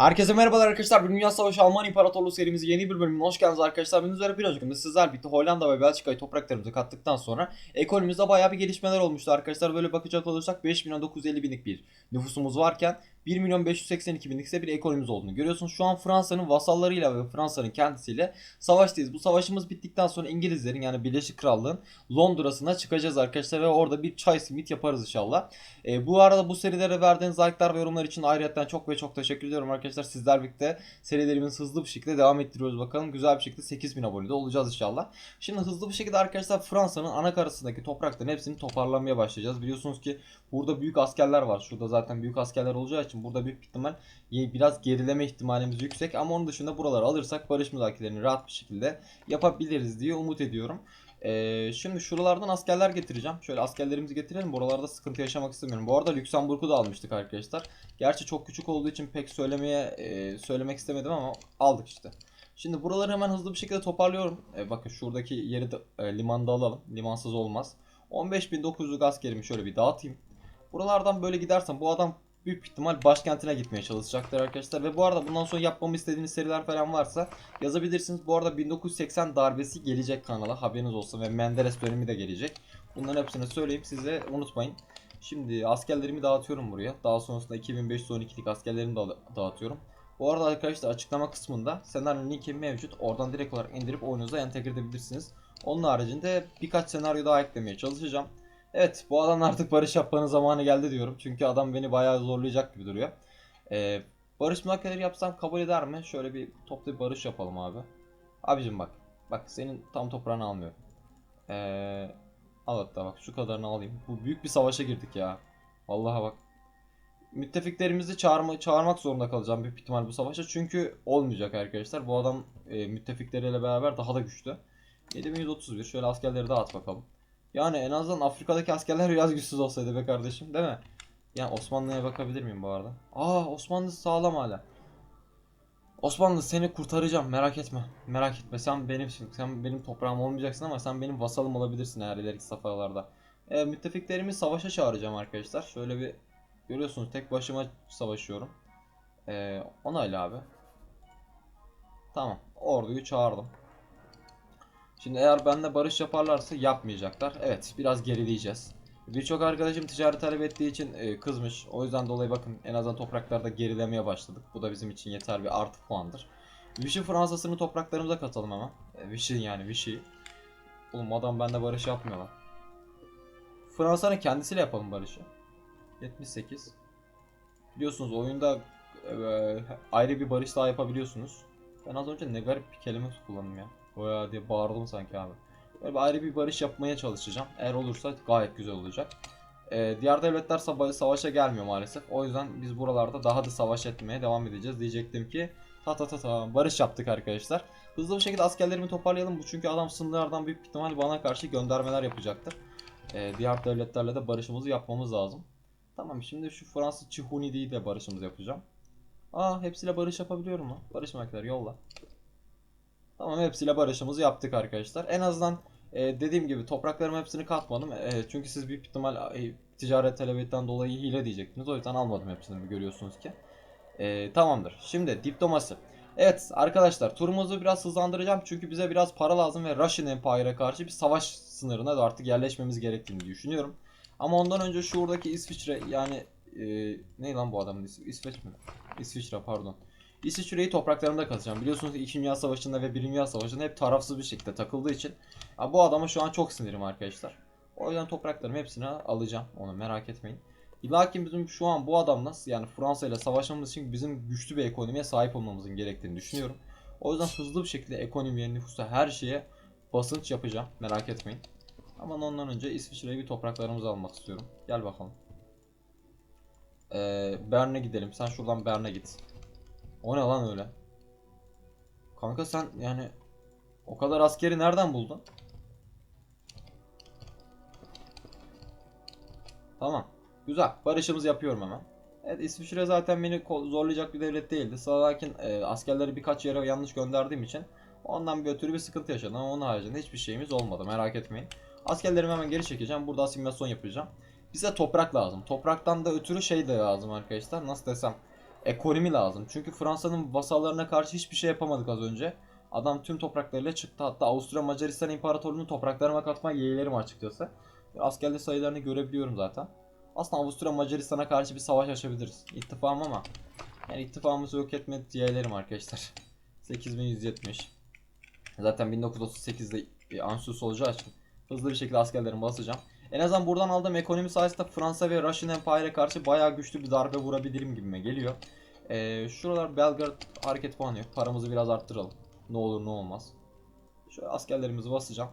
Herkese merhabalar arkadaşlar. Bir Dünya Savaşı Alman İmparatorluğu serimizi yeni bir bölümüne hoş geldiniz arkadaşlar. Ben üzere bir önceki sizler birlikte Hollanda ve Belçika'yı topraklarımıza kattıktan sonra ekonomimizde bayağı bir gelişmeler olmuştu arkadaşlar. Böyle bakacak olursak 5 milyon 950 binlik bir nüfusumuz varken 1 milyon 582 binlik ise bir ekonomimiz olduğunu görüyorsunuz. Şu an Fransa'nın vasallarıyla ve Fransa'nın kendisiyle savaştayız. Bu savaşımız bittikten sonra İngilizlerin yani Birleşik Krallığın Londra'sına çıkacağız arkadaşlar ve orada bir çay simit yaparız inşallah. E, bu arada bu serilere verdiğiniz like'lar ve yorumlar için ayrıca çok ve çok teşekkür ediyorum arkadaşlar. Sizler birlikte serilerimiz hızlı bir şekilde devam ettiriyoruz bakalım. Güzel bir şekilde 8000 abonede olacağız inşallah. Şimdi hızlı bir şekilde arkadaşlar Fransa'nın ana karasındaki toprakların hepsini toparlamaya başlayacağız. Biliyorsunuz ki burada büyük askerler var. Şurada zaten büyük askerler olacağı için burada büyük ihtimal biraz gerileme ihtimalimiz yüksek. Ama onun dışında buraları alırsak barış müzakerelerini rahat bir şekilde yapabiliriz diye umut ediyorum. Ee, şimdi şuralardan askerler getireceğim. Şöyle askerlerimizi getirelim. Buralarda sıkıntı yaşamak istemiyorum. Bu arada Lüksemburg'u da almıştık arkadaşlar. Gerçi çok küçük olduğu için pek söylemeye e, söylemek istemedim ama aldık işte. Şimdi buraları hemen hızlı bir şekilde toparlıyorum. E, bakın şuradaki yeri de e, limanda alalım. Limansız olmaz. 15.900 askerimi şöyle bir dağıtayım. Buralardan böyle gidersem bu adam büyük ihtimal başkentine gitmeye çalışacaktır arkadaşlar. Ve bu arada bundan sonra yapmamı istediğiniz seriler falan varsa yazabilirsiniz. Bu arada 1980 darbesi gelecek kanala haberiniz olsun ve Menderes dönemi de gelecek. Bunların hepsini söyleyeyim size unutmayın. Şimdi askerlerimi dağıtıyorum buraya. Daha sonrasında 2512'lik askerlerimi de dağıtıyorum. Bu arada arkadaşlar açıklama kısmında senaryonun linki mevcut. Oradan direkt olarak indirip oyununuza entegre edebilirsiniz. Onun haricinde birkaç senaryo daha eklemeye çalışacağım. Evet bu adamla artık barış yapmanın zamanı geldi diyorum. Çünkü adam beni bayağı zorlayacak gibi duruyor. Ee, barış müzakereleri yapsam kabul eder mi? Şöyle bir toplu bir barış yapalım abi. Abicim bak. Bak senin tam toprağını almıyorum. Ee, al hatta bak şu kadarını alayım. Bu büyük bir savaşa girdik ya. Vallahi bak. Müttefiklerimizi çağırma, çağırmak zorunda kalacağım büyük ihtimal bu savaşa. Çünkü olmayacak arkadaşlar. Bu adam e, müttefikleriyle beraber daha da güçlü. 7131 şöyle askerleri dağıt bakalım. Yani en azından Afrika'daki askerler biraz güçsüz olsaydı be kardeşim değil mi? Yani Osmanlı'ya bakabilir miyim bu arada? Aa Osmanlı sağlam hala. Osmanlı seni kurtaracağım merak etme. Merak etme sen benim sen benim toprağım olmayacaksın ama sen benim vasalım olabilirsin eğer ileriki safhalarda. E, müttefiklerimi savaşa çağıracağım arkadaşlar. Şöyle bir görüyorsunuz tek başıma savaşıyorum. E, onayla abi. Tamam orduyu çağırdım. Şimdi eğer benimle barış yaparlarsa yapmayacaklar. Evet biraz gerileyeceğiz. Birçok arkadaşım ticaret talep ettiği için e, kızmış. O yüzden dolayı bakın en azından topraklarda gerilemeye başladık. Bu da bizim için yeter bir artı puandır. Vichy Fransa'sını topraklarımıza katalım ama. E, Vichy yani Vichy. Oğlum adam bende barış yapmıyorlar. Fransa'nın kendisiyle yapalım barışı. 78. Biliyorsunuz oyunda e, ayrı bir barış daha yapabiliyorsunuz. Ben az önce ne garip bir kelime kullandım ya. Oya diye bağırdım sanki abi. Böyle bir ayrı bir barış yapmaya çalışacağım. Eğer olursa gayet güzel olacak. Ee, diğer devletler sava- savaşa gelmiyor maalesef. O yüzden biz buralarda daha da savaş etmeye devam edeceğiz. Diyecektim ki ta ta ta ta barış yaptık arkadaşlar. Hızlı bir şekilde askerlerimi toparlayalım. Bu çünkü adam sınırlardan büyük ihtimal bana karşı göndermeler yapacaktır. Ee, diğer devletlerle de barışımızı yapmamız lazım. Tamam şimdi şu Fransız Çihunidi'yi de barışımızı yapacağım. Aa hepsiyle barış yapabiliyorum lan. Barış yolla. Tamam hepsiyle barışımızı yaptık arkadaşlar. En azından e, dediğim gibi topraklarımı hepsini katmadım. E, çünkü siz büyük ihtimal e, ticaret talebetten dolayı hile diyecektiniz. O yüzden almadım hepsini görüyorsunuz ki. E, tamamdır. Şimdi diplomasi. Evet arkadaşlar turumuzu biraz hızlandıracağım. Çünkü bize biraz para lazım ve Russian Empire'a karşı bir savaş sınırına da artık yerleşmemiz gerektiğini düşünüyorum. Ama ondan önce şuradaki İsviçre yani e, ne lan bu adamın ismi? İsveç mi? İsviçre pardon. İsviçre'yi topraklarımda katacağım. Biliyorsunuz 2. Dünya Savaşı'nda ve 1. Dünya Savaşı'nda hep tarafsız bir şekilde takıldığı için ya bu adama şu an çok sinirim arkadaşlar. O yüzden topraklarımı hepsini alacağım. Onu merak etmeyin. Lakin bizim şu an bu adamla yani Fransa ile savaşmamız için bizim güçlü bir ekonomiye sahip olmamızın gerektiğini düşünüyorum. O yüzden hızlı bir şekilde ekonomiye, nüfusa, her şeye basınç yapacağım. Merak etmeyin. Ama ondan önce İsviçre'ye bir topraklarımızı almak istiyorum. Gel bakalım. Ee, Bern'e gidelim. Sen şuradan Bern'e git. O ne lan öyle? Kanka sen yani o kadar askeri nereden buldun? Tamam. Güzel. Barışımızı yapıyorum hemen. Evet İsviçre zaten beni zorlayacak bir devlet değildi. Sakin e, askerleri birkaç yere yanlış gönderdiğim için ondan bir ötürü bir sıkıntı yaşadım ama onun haricinde hiçbir şeyimiz olmadı merak etmeyin. Askerlerimi hemen geri çekeceğim. Burada asimilasyon yapacağım. Bize toprak lazım. Topraktan da ötürü şey de lazım arkadaşlar. Nasıl desem Ekonomi lazım. Çünkü Fransa'nın vasallarına karşı hiçbir şey yapamadık az önce. Adam tüm topraklarıyla çıktı. Hatta Avusturya Macaristan İmparatorluğu'nu topraklarıma katmaya yeğlerim açıkçası. Askerli sayılarını görebiliyorum zaten. Aslında Avusturya Macaristan'a karşı bir savaş açabiliriz. İttifam ama yani ittifamımızı yok etme yeğlerim arkadaşlar. 8170. Zaten 1938'de bir Ansus olacağı için hızlı bir şekilde askerlerimi basacağım. En azından buradan aldığım ekonomi sayesinde Fransa ve Russian Empire'e karşı bayağı güçlü bir darbe vurabilirim gibime geliyor. Ee, şuralar Belgrad hareket puanı yok. Paramızı biraz arttıralım. Ne olur ne olmaz. Şöyle askerlerimizi basacağım.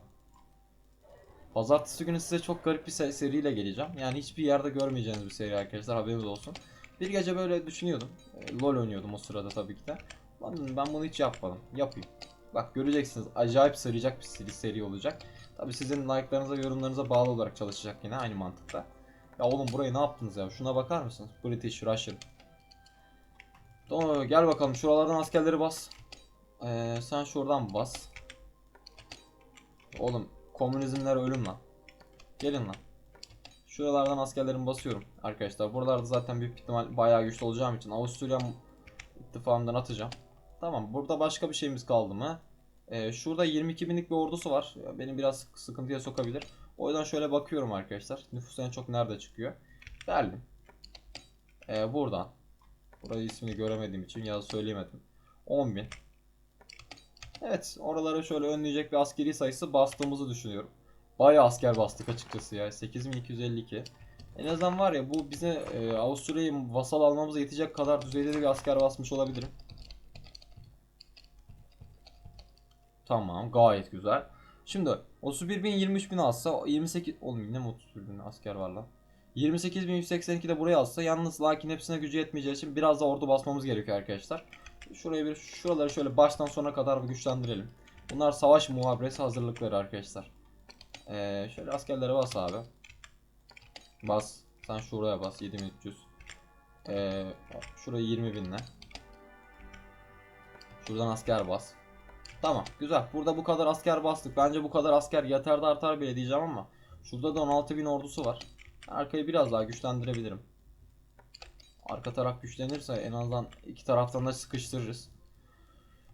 Pazartesi günü size çok garip bir se- seriyle geleceğim. Yani hiçbir yerde görmeyeceğiniz bir seri arkadaşlar haberiniz olsun. Bir gece böyle düşünüyordum. Ee, LoL oynuyordum o sırada tabii ki de. Ben bunu hiç yapmadım. Yapayım. Bak göreceksiniz acayip saracak bir seri, seri olacak. Tabii sizin like'larınıza, yorumlarınıza bağlı olarak çalışacak yine aynı mantıkta. Ya oğlum burayı ne yaptınız ya? Şuna bakar mısınız? British, Russian. Tamam, gel bakalım şuralardan askerleri bas. Ee, sen şuradan bas. Oğlum komünizmler ölüm lan. Gelin lan. Şuralardan askerlerimi basıyorum arkadaşlar. Buralarda zaten büyük ihtimal bayağı güçlü olacağım için Avusturya ittifakından atacağım. Tamam burada başka bir şeyimiz kaldı mı? Ee, şurada 22 binlik bir ordusu var. Beni biraz sık- sıkıntıya sokabilir. O yüzden şöyle bakıyorum arkadaşlar. Nüfus en çok nerede çıkıyor? Berlin. Ee, buradan. Burayı ismini göremediğim için ya söyleyemedim. 10 bin. Evet oralara şöyle önleyecek bir askeri sayısı bastığımızı düşünüyorum. Bayağı asker bastık açıkçası ya. 8252. En azından var ya bu bize e, Avusturya'yı vasal almamıza yetecek kadar düzeyde de bir asker basmış olabilirim. Tamam gayet güzel. Şimdi 31 bin 23 bin alsa 28 oğlum yine mi 31 bin asker var lan. 28.182 de buraya alsa yalnız lakin hepsine gücü yetmeyeceği için biraz da ordu basmamız gerekiyor arkadaşlar. Şuraya bir şuraları şöyle baştan sona kadar bir güçlendirelim. Bunlar savaş muhaberesi hazırlıkları arkadaşlar. Ee, şöyle askerlere bas abi. Bas. Sen şuraya bas 7300. Ee, şuraya 20 binle. Şuradan asker bas. Tamam güzel. Burada bu kadar asker bastık. Bence bu kadar asker yeter de artar bile diyeceğim ama. Şurada da 16 bin ordusu var. Arkayı biraz daha güçlendirebilirim. Arka taraf güçlenirse en azından iki taraftan da sıkıştırırız.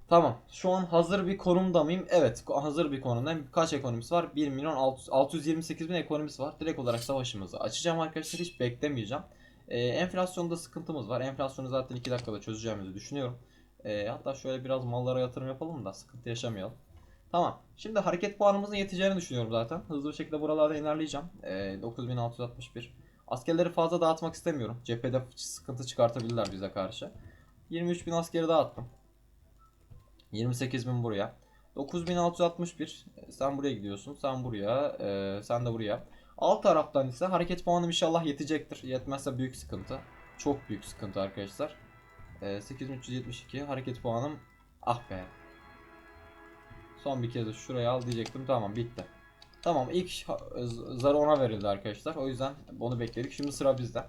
Tamam. Şu an hazır bir konumda mıyım? Evet. Hazır bir konumdayım. Kaç ekonomisi var? 1 milyon 600 628 bin ekonomisi var. Direkt olarak savaşımızı açacağım arkadaşlar. Hiç beklemeyeceğim. Ee, enflasyonda sıkıntımız var. Enflasyonu zaten 2 dakikada çözeceğimizi düşünüyorum. Ee, hatta şöyle biraz mallara yatırım yapalım da sıkıntı yaşamayalım. Tamam. Şimdi hareket puanımızın yeteceğini düşünüyorum zaten. Hızlı bir şekilde buralarda ilerleyeceğim. Ee, 9661. Askerleri fazla dağıtmak istemiyorum. Cephede sıkıntı çıkartabilirler bize karşı. 23.000 askeri dağıttım. 28.000 buraya. 9661. Ee, Sen buraya gidiyorsun. Sen buraya. ee, sen de buraya. Alt taraftan ise hareket puanım inşallah yetecektir. Yetmezse büyük sıkıntı. Çok büyük sıkıntı arkadaşlar. Ee, 8372 hareket puanım. Ah be. Son bir kez de şuraya al diyecektim. Tamam bitti. Tamam ilk zarı ona verildi arkadaşlar. O yüzden onu bekledik. Şimdi sıra bizde.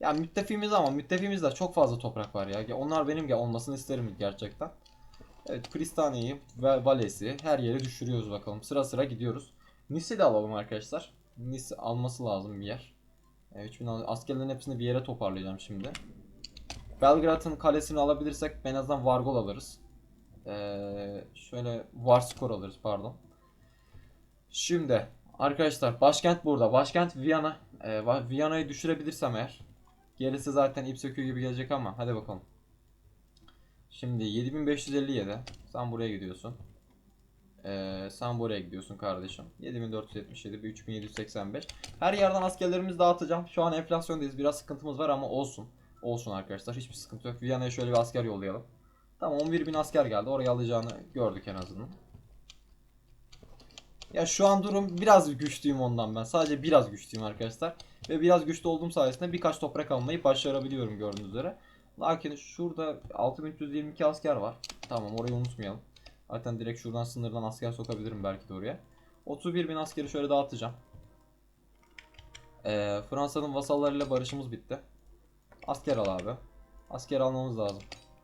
Ya müttefiğimiz ama müttefiğimizde çok fazla toprak var ya. Onlar benim olmasını isterim gerçekten. Evet Kristane'yi ve Vales'i her yere düşürüyoruz bakalım. Sıra sıra gidiyoruz. Nice'i de alalım arkadaşlar. Nice alması lazım bir yer. E, 3000 al- askerlerin hepsini bir yere toparlayacağım şimdi. Belgrad'ın kalesini alabilirsek en azından Vargol alırız. Ee, şöyle Varskor alırız pardon. Şimdi arkadaşlar başkent burada. Başkent Viyana. Ee, Viyana'yı düşürebilirsem eğer. Gerisi zaten ip söküğü gibi gelecek ama hadi bakalım. Şimdi 7557. Sen buraya gidiyorsun. Ee, sen buraya gidiyorsun kardeşim. 7477 bir 3785. Her yerden askerlerimizi dağıtacağım. Şu an enflasyondayız. Biraz sıkıntımız var ama olsun. Olsun arkadaşlar. Hiçbir sıkıntı yok. Viyana'ya şöyle bir asker yollayalım. Tamam 11 bin asker geldi. Oraya alacağını gördük en azından. Ya şu an durum biraz güçlüyüm ondan ben. Sadece biraz güçlüyüm arkadaşlar. Ve biraz güçlü olduğum sayesinde birkaç toprak almayı başarabiliyorum gördüğünüz üzere. Lakin şurada 6322 asker var. Tamam orayı unutmayalım. Zaten direkt şuradan sınırdan asker sokabilirim belki de oraya. 31 bin askeri şöyle dağıtacağım. Ee, Fransa'nın vasallarıyla barışımız bitti. Asker al abi. Asker almamız lazım.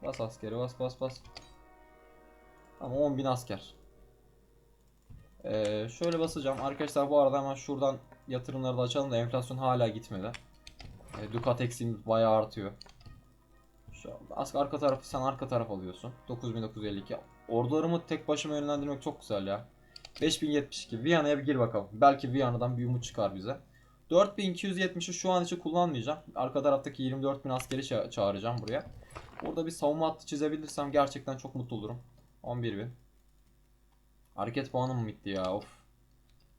Bas askeri bas bas bas. Tamam 10 bin asker. Ee, şöyle basacağım. Arkadaşlar bu arada hemen şuradan yatırımları da açalım da enflasyon hala gitmedi. Ee, Dukat eksiğimiz bayağı artıyor. Şu an asker arka tarafı sen arka taraf alıyorsun. 9952. Ordularımı tek başıma yönlendirmek çok güzel ya. 5072. Viyana'ya bir gir bakalım. Belki Viyana'dan bir umut çıkar bize. 4270'i şu an için kullanmayacağım. Arka taraftaki 24.000 askeri ça- çağıracağım buraya. Burada bir savunma hattı çizebilirsem gerçekten çok mutlu olurum. 11.000. Hareket puanım bitti ya of.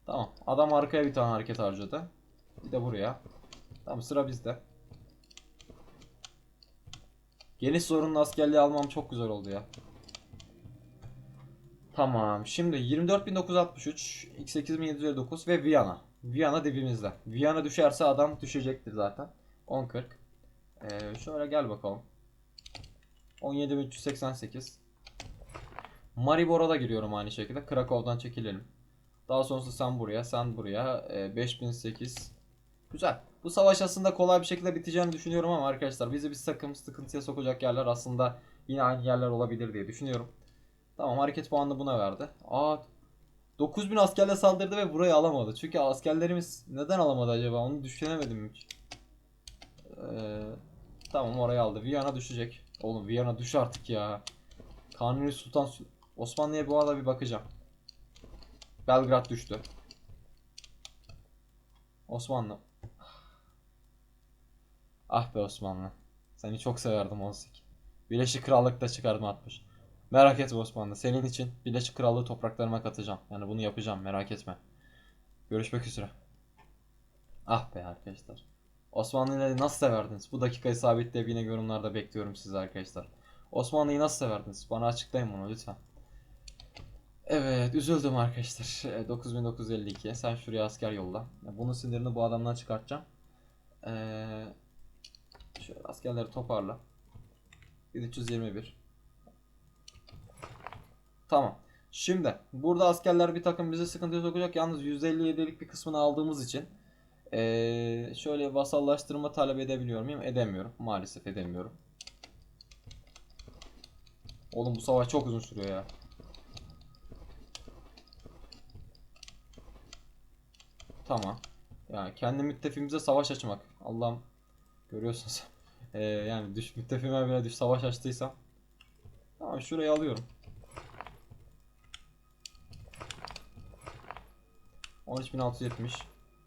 Tamam. Adam arkaya bir tane hareket harcadı. Bir de buraya. Tamam sıra bizde. Geniş zorunlu askerliği almam çok güzel oldu ya. Tamam. Şimdi 24963, x8759 ve Viyana. Viyana dibimizde. Viyana düşerse adam düşecektir zaten. 1040. Ee, şöyle gel bakalım. 17388. Maribor'a da giriyorum aynı şekilde. Krakow'dan çekilelim. Daha sonrası sen buraya, sen buraya. Ee, 5008. Güzel. Bu savaş aslında kolay bir şekilde biteceğini düşünüyorum ama arkadaşlar bizi bir takım sıkıntıya sokacak yerler aslında yine aynı yerler olabilir diye düşünüyorum. Tamam hareket puanını buna verdi. Aa 9000 askerle saldırdı ve burayı alamadı. Çünkü askerlerimiz neden alamadı acaba onu düşünemedim hiç. Ee, tamam orayı aldı. Viyana düşecek. Oğlum Viyana düş artık ya. Kanuni Sultan Osmanlı'ya bu arada bir bakacağım. Belgrad düştü. Osmanlı. Ah be Osmanlı. Seni çok severdim Osik. Birleşik Krallık'ta çıkardım 60. Merak etme Osmanlı. Senin için Birleşik Krallığı topraklarıma katacağım. Yani bunu yapacağım merak etme. Görüşmek üzere. Ah be arkadaşlar. Osmanlı'yı nasıl severdiniz? Bu dakikayı sabitleyip yine yorumlarda bekliyorum sizi arkadaşlar. Osmanlı'yı nasıl severdiniz? Bana açıklayın bunu lütfen. Evet üzüldüm arkadaşlar. E, 9952. Sen şuraya asker yolla. Bunun sinirini bu adamdan çıkartacağım. Ee, şöyle askerleri toparla. 1321. Tamam. Şimdi burada askerler bir takım bizi sıkıntıya sokacak. Yalnız 157'lik bir kısmını aldığımız için ee, şöyle vasallaştırma talep edebiliyor muyum? Edemiyorum. Maalesef edemiyorum. Oğlum bu savaş çok uzun sürüyor ya. Tamam. Yani kendi müttefiğimize savaş açmak. Allah'ım görüyorsunuz. Ee, yani düş müttefiğime bile düş savaş açtıysam. Tamam şurayı alıyorum. 13670.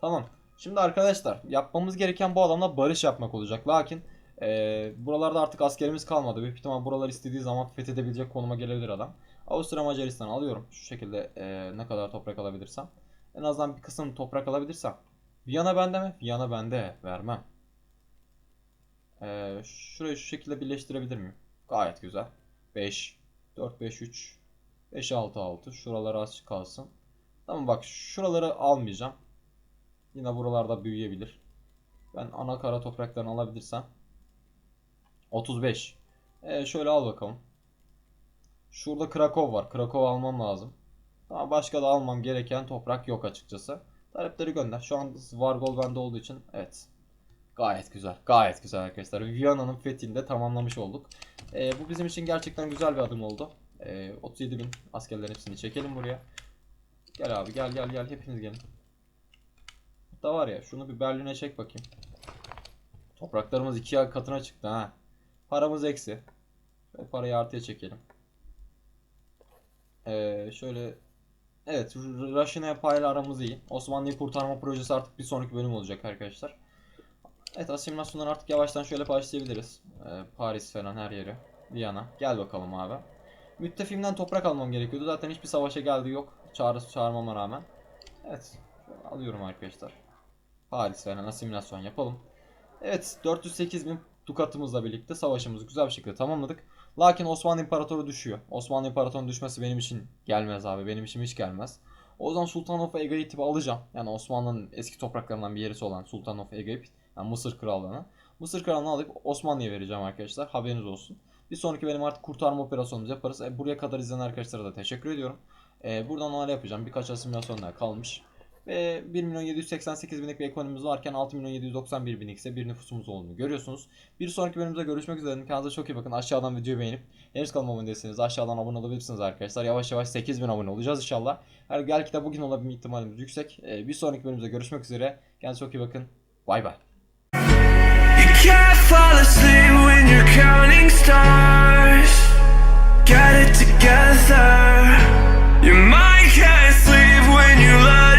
Tamam. Şimdi arkadaşlar yapmamız gereken bu adamla barış yapmak olacak. Lakin ee, buralarda artık askerimiz kalmadı. Büyük ihtimal buralar istediği zaman fethedebilecek konuma gelebilir adam. Avusturya Macaristan alıyorum. Şu şekilde ee, ne kadar toprak alabilirsem. En azından bir kısım toprak alabilirsem. Viyana bende mi? Viyana bende. Vermem. Ee, şurayı şu şekilde birleştirebilir miyim? Gayet güzel. 5, 4, 5, 3, 5, 6, 6. Şuralar az kalsın. Tamam bak şuraları almayacağım. Yine buralarda büyüyebilir. Ben ana kara topraklarını alabilirsem. 35. Ee, şöyle al bakalım. Şurada Krakow var. Krakow almam lazım. Ama başka da almam gereken toprak yok açıkçası. Talepleri gönder. Şu an Vargol bende olduğu için evet. Gayet güzel. Gayet güzel arkadaşlar. Viyana'nın fethini de tamamlamış olduk. Ee, bu bizim için gerçekten güzel bir adım oldu. Ee, 37 bin askerlerin hepsini çekelim buraya. Gel abi gel gel gel hepiniz gelin. Hatta var ya şunu bir Berlin'e çek bakayım. Topraklarımız iki katına çıktı ha. Paramız eksi. Şöyle parayı artıya çekelim. Ee, şöyle Evet, Russian Empire aramız iyi. Osmanlı'yı kurtarma projesi artık bir sonraki bölüm olacak arkadaşlar. Evet, asimilasyonlar artık yavaştan şöyle başlayabiliriz. Ee, Paris falan her yeri. Viyana. Gel bakalım abi. Müttefiğimden toprak almam gerekiyordu. Zaten hiçbir savaşa geldiği yok. Çağrı çağırmama rağmen. Evet, alıyorum arkadaşlar. Paris falan asimilasyon yapalım. Evet, 408 bin dukatımızla birlikte savaşımızı güzel bir şekilde tamamladık. Lakin Osmanlı İmparatoru düşüyor. Osmanlı İmparatoru'nun düşmesi benim için gelmez abi. Benim için hiç gelmez. O zaman Sultan of Egaip'i alacağım. Yani Osmanlı'nın eski topraklarından bir yerisi olan Sultan of Egaip. Yani Mısır Krallığı'nı. Mısır Krallığı'nı alıp Osmanlı'ya vereceğim arkadaşlar. Haberiniz olsun. Bir sonraki benim artık kurtarma operasyonumuzu yaparız. E, buraya kadar izleyen arkadaşlara da teşekkür ediyorum. Ee, e, buradan onları yapacağım. Birkaç asimilasyonlar kalmış. Ve 1 milyon 788 binlik bir ekonomimiz varken 6 milyon 791 binlik ise bir nüfusumuz olduğunu görüyorsunuz. Bir sonraki bölümde görüşmek üzere. Kendinize çok iyi bakın. Aşağıdan videoyu beğenip henüz kanalıma abone değilseniz aşağıdan abone olabilirsiniz arkadaşlar. Yavaş yavaş 8 bin abone olacağız inşallah. Her belki de bugün olabilme ihtimalimiz yüksek. Ee, bir sonraki bölümde görüşmek üzere. Kendinize çok iyi bakın. Bay bay. Got it together You might can't sleep when you lie.